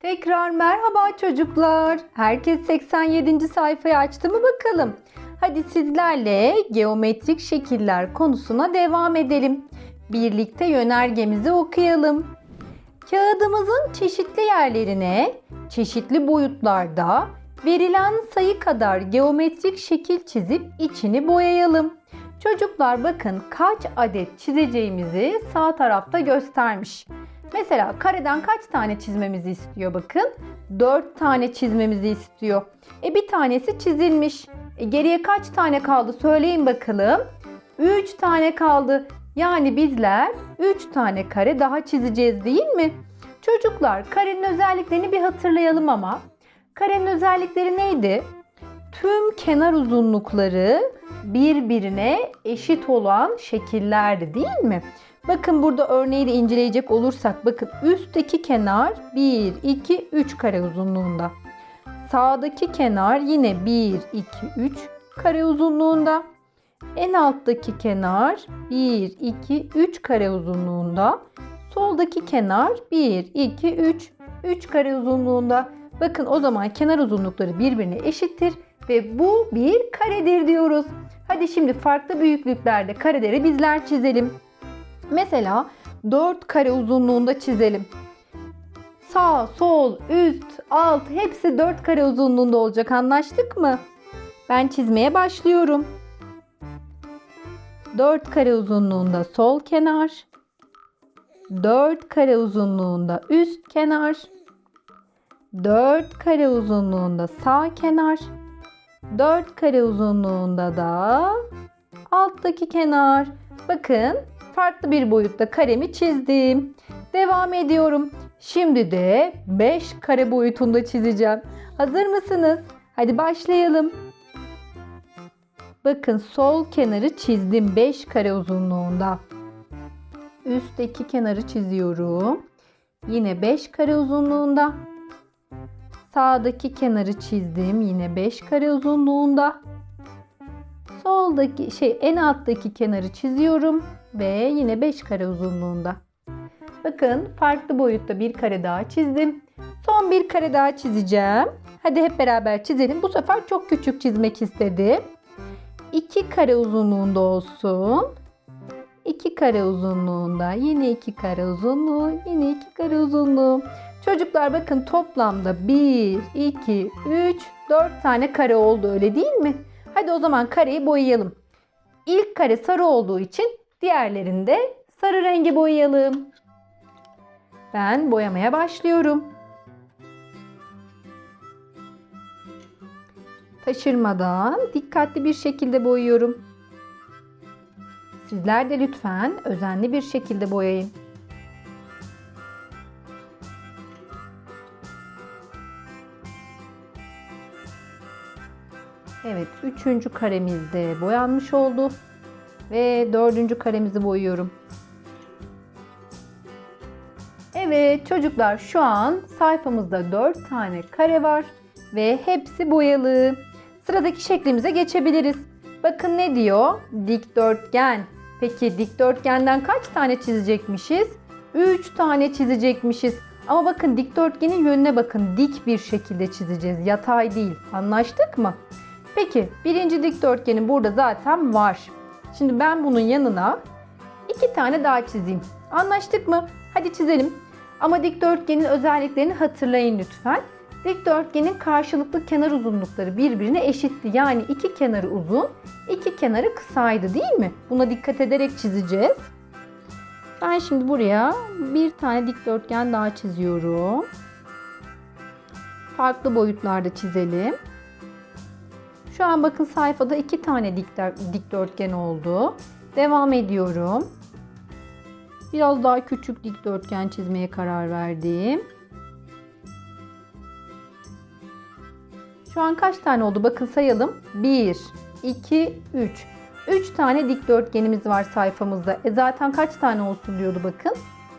Tekrar merhaba çocuklar. Herkes 87. sayfayı açtı mı bakalım. Hadi sizlerle geometrik şekiller konusuna devam edelim. Birlikte yönergemizi okuyalım. Kağıdımızın çeşitli yerlerine çeşitli boyutlarda verilen sayı kadar geometrik şekil çizip içini boyayalım. Çocuklar bakın kaç adet çizeceğimizi sağ tarafta göstermiş. Mesela kareden kaç tane çizmemizi istiyor bakın. 4 tane çizmemizi istiyor. E bir tanesi çizilmiş. E geriye kaç tane kaldı söyleyin bakalım. 3 tane kaldı. Yani bizler 3 tane kare daha çizeceğiz değil mi? Çocuklar karenin özelliklerini bir hatırlayalım ama. Karenin özellikleri neydi? Tüm kenar uzunlukları birbirine eşit olan şekillerdi değil mi? Bakın burada örneği de inceleyecek olursak bakın üstteki kenar 1, 2, 3 kare uzunluğunda. Sağdaki kenar yine 1, 2, 3 kare uzunluğunda. En alttaki kenar 1, 2, 3 kare uzunluğunda. Soldaki kenar 1, 2, 3, 3 kare uzunluğunda. Bakın o zaman kenar uzunlukları birbirine eşittir ve bu bir karedir diyoruz. Hadi şimdi farklı büyüklüklerde kareleri bizler çizelim. Mesela 4 kare uzunluğunda çizelim. Sağ, sol, üst, alt hepsi 4 kare uzunluğunda olacak anlaştık mı? Ben çizmeye başlıyorum. 4 kare uzunluğunda sol kenar. 4 kare uzunluğunda üst kenar. 4 kare uzunluğunda sağ kenar. 4 kare uzunluğunda da alttaki kenar. Bakın farklı bir boyutta karemi çizdim. Devam ediyorum. Şimdi de 5 kare boyutunda çizeceğim. Hazır mısınız? Hadi başlayalım. Bakın sol kenarı çizdim 5 kare uzunluğunda. Üstteki kenarı çiziyorum. Yine 5 kare uzunluğunda. Sağdaki kenarı çizdim yine 5 kare uzunluğunda. Soldaki şey en alttaki kenarı çiziyorum ve yine 5 kare uzunluğunda. Bakın farklı boyutta bir kare daha çizdim. Son bir kare daha çizeceğim. Hadi hep beraber çizelim. Bu sefer çok küçük çizmek istedim. 2 kare uzunluğunda olsun. 2 kare uzunluğunda. Yine 2 kare uzunluğu. Yine 2 kare uzunluğu. Çocuklar bakın toplamda 1, 2, 3, 4 tane kare oldu öyle değil mi? Hadi o zaman kareyi boyayalım. İlk kare sarı olduğu için diğerlerini de sarı rengi boyayalım. Ben boyamaya başlıyorum. Taşırmadan dikkatli bir şekilde boyuyorum. Sizler de lütfen özenli bir şekilde boyayın. Evet, üçüncü karemiz de boyanmış oldu. Ve dördüncü karemizi boyuyorum. Evet çocuklar şu an sayfamızda 4 tane kare var ve hepsi boyalı. Sıradaki şeklimize geçebiliriz. Bakın ne diyor? Dikdörtgen. Peki dikdörtgenden kaç tane çizecekmişiz? 3 tane çizecekmişiz. Ama bakın dikdörtgenin yönüne bakın. Dik bir şekilde çizeceğiz. Yatay değil. Anlaştık mı? Peki birinci dikdörtgenin burada zaten var. Şimdi ben bunun yanına iki tane daha çizeyim. Anlaştık mı? Hadi çizelim. Ama dikdörtgenin özelliklerini hatırlayın lütfen. Dikdörtgenin karşılıklı kenar uzunlukları birbirine eşitti. Yani iki kenarı uzun, iki kenarı kısaydı değil mi? Buna dikkat ederek çizeceğiz. Ben şimdi buraya bir tane dikdörtgen daha çiziyorum. Farklı boyutlarda çizelim. Şu an bakın sayfada iki tane dikdörtgen oldu. Devam ediyorum. Biraz daha küçük dikdörtgen çizmeye karar verdim. Şu an kaç tane oldu? Bakın sayalım. 1, 2, 3. 3 tane dikdörtgenimiz var sayfamızda. E zaten kaç tane olsun diyordu bakın.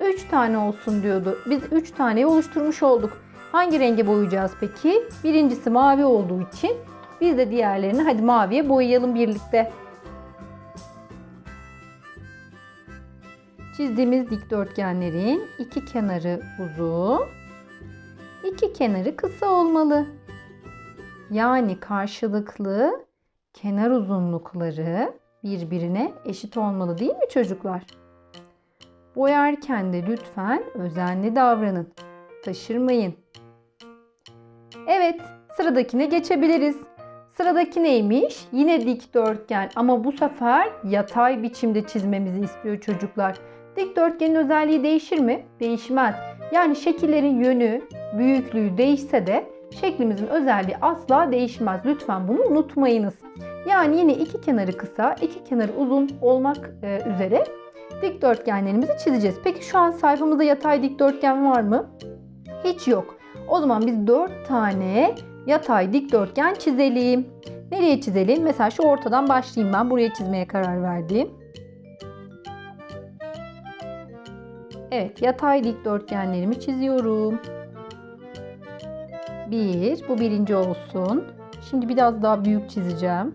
3 tane olsun diyordu. Biz 3 taneyi oluşturmuş olduk. Hangi renge boyayacağız peki? Birincisi mavi olduğu için biz de diğerlerini hadi maviye boyayalım birlikte. Çizdiğimiz dikdörtgenlerin iki kenarı uzun, iki kenarı kısa olmalı. Yani karşılıklı kenar uzunlukları birbirine eşit olmalı değil mi çocuklar? Boyarken de lütfen özenli davranın. Taşırmayın. Evet, sıradakine geçebiliriz. Sıradaki neymiş? Yine dikdörtgen ama bu sefer yatay biçimde çizmemizi istiyor çocuklar. Dikdörtgenin özelliği değişir mi? Değişmez. Yani şekillerin yönü, büyüklüğü değişse de şeklimizin özelliği asla değişmez. Lütfen bunu unutmayınız. Yani yine iki kenarı kısa, iki kenarı uzun olmak e, üzere dikdörtgenlerimizi çizeceğiz. Peki şu an sayfamızda yatay dikdörtgen var mı? Hiç yok. O zaman biz 4 tane yatay dikdörtgen çizelim. Nereye çizelim? Mesela şu ortadan başlayayım ben. Buraya çizmeye karar verdim. Evet, yatay dikdörtgenlerimi çiziyorum. Bir, bu birinci olsun. Şimdi biraz daha büyük çizeceğim.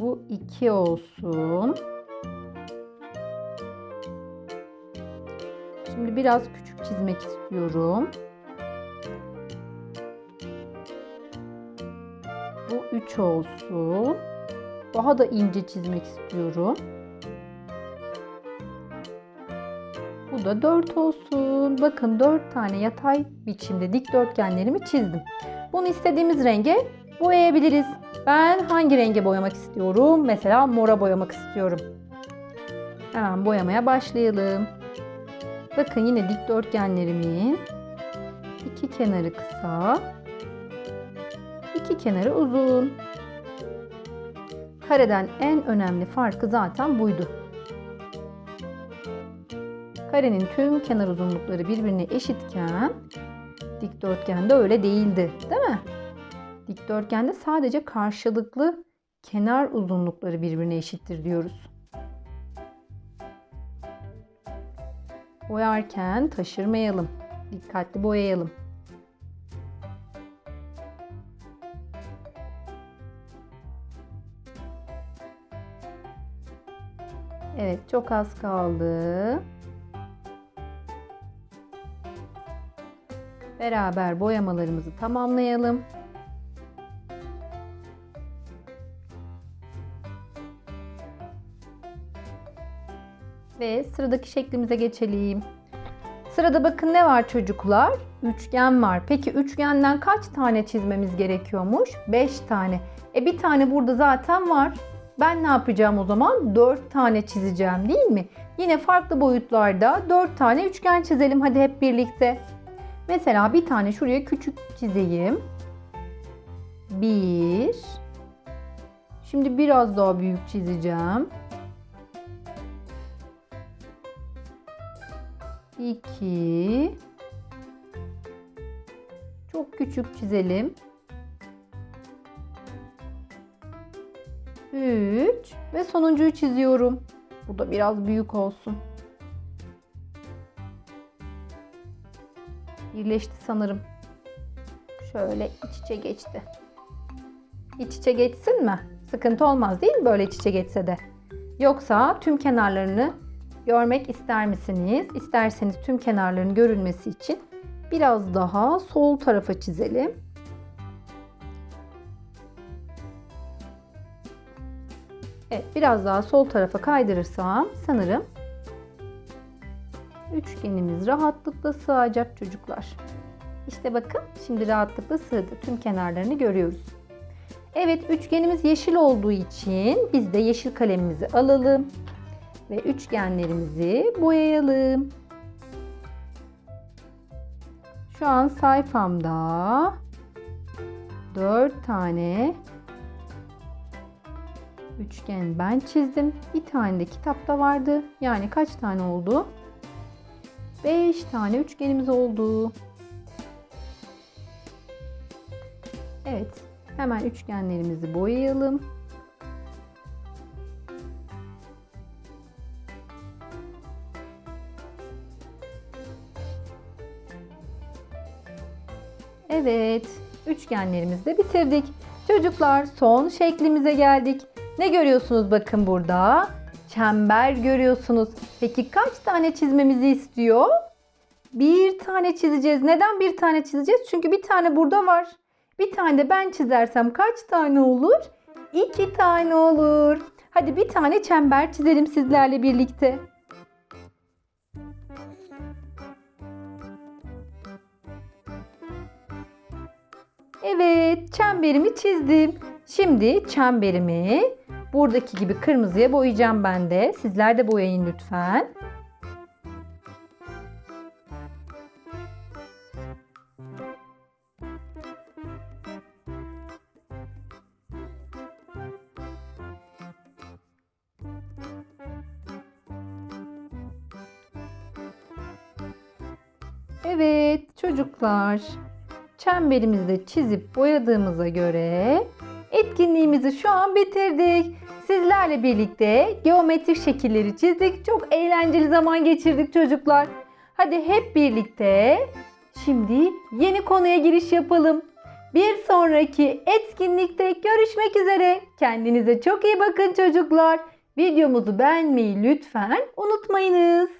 Bu iki olsun. Şimdi biraz küçük çizmek istiyorum. Bu 3 olsun. Daha da ince çizmek istiyorum. Bu da 4 olsun. Bakın 4 tane yatay biçimde dikdörtgenlerimi çizdim. Bunu istediğimiz renge boyayabiliriz. Ben hangi renge boyamak istiyorum? Mesela mora boyamak istiyorum. Hemen boyamaya başlayalım. Bakın yine dikdörtgenlerimin iki kenarı kısa, iki kenarı uzun. Kareden en önemli farkı zaten buydu. Karenin tüm kenar uzunlukları birbirine eşitken dikdörtgende öyle değildi, değil mi? Dikdörtgende sadece karşılıklı kenar uzunlukları birbirine eşittir diyoruz. Boyarken taşırmayalım. Dikkatli boyayalım. Evet, çok az kaldı. Beraber boyamalarımızı tamamlayalım. Ve sıradaki şeklimize geçelim. Sırada bakın ne var çocuklar? Üçgen var. Peki üçgenden kaç tane çizmemiz gerekiyormuş? 5 tane. E bir tane burada zaten var. Ben ne yapacağım o zaman? 4 tane çizeceğim değil mi? Yine farklı boyutlarda 4 tane üçgen çizelim hadi hep birlikte. Mesela bir tane şuraya küçük çizeyim. 1 Şimdi biraz daha büyük çizeceğim. 2 Çok küçük çizelim. 3 ve sonuncuyu çiziyorum. Bu da biraz büyük olsun. Birleşti sanırım. Şöyle iç içe geçti. İç içe geçsin mi? Sıkıntı olmaz değil mi böyle iç içe geçse de? Yoksa tüm kenarlarını görmek ister misiniz? İsterseniz tüm kenarların görülmesi için biraz daha sol tarafa çizelim. Evet, biraz daha sol tarafa kaydırırsam sanırım üçgenimiz rahatlıkla sığacak çocuklar. İşte bakın şimdi rahatlıkla sığdı. Tüm kenarlarını görüyoruz. Evet üçgenimiz yeşil olduğu için biz de yeşil kalemimizi alalım ve üçgenlerimizi boyayalım. Şu an sayfamda 4 tane üçgen ben çizdim. Bir tane de kitapta vardı. Yani kaç tane oldu? 5 tane üçgenimiz oldu. Evet. Hemen üçgenlerimizi boyayalım. Evet, üçgenlerimizi de bitirdik. Çocuklar son şeklimize geldik. Ne görüyorsunuz bakın burada? Çember görüyorsunuz. Peki kaç tane çizmemizi istiyor? Bir tane çizeceğiz. Neden bir tane çizeceğiz? Çünkü bir tane burada var. Bir tane de ben çizersem kaç tane olur? İki tane olur. Hadi bir tane çember çizelim sizlerle birlikte. Evet, çemberimi çizdim. Şimdi çemberimi buradaki gibi kırmızıya boyayacağım ben de. Sizler de boyayın lütfen. Evet çocuklar. Çemberimizi de çizip boyadığımıza göre etkinliğimizi şu an bitirdik. Sizlerle birlikte geometrik şekilleri çizdik. Çok eğlenceli zaman geçirdik çocuklar. Hadi hep birlikte şimdi yeni konuya giriş yapalım. Bir sonraki etkinlikte görüşmek üzere. Kendinize çok iyi bakın çocuklar. Videomuzu beğenmeyi lütfen unutmayınız.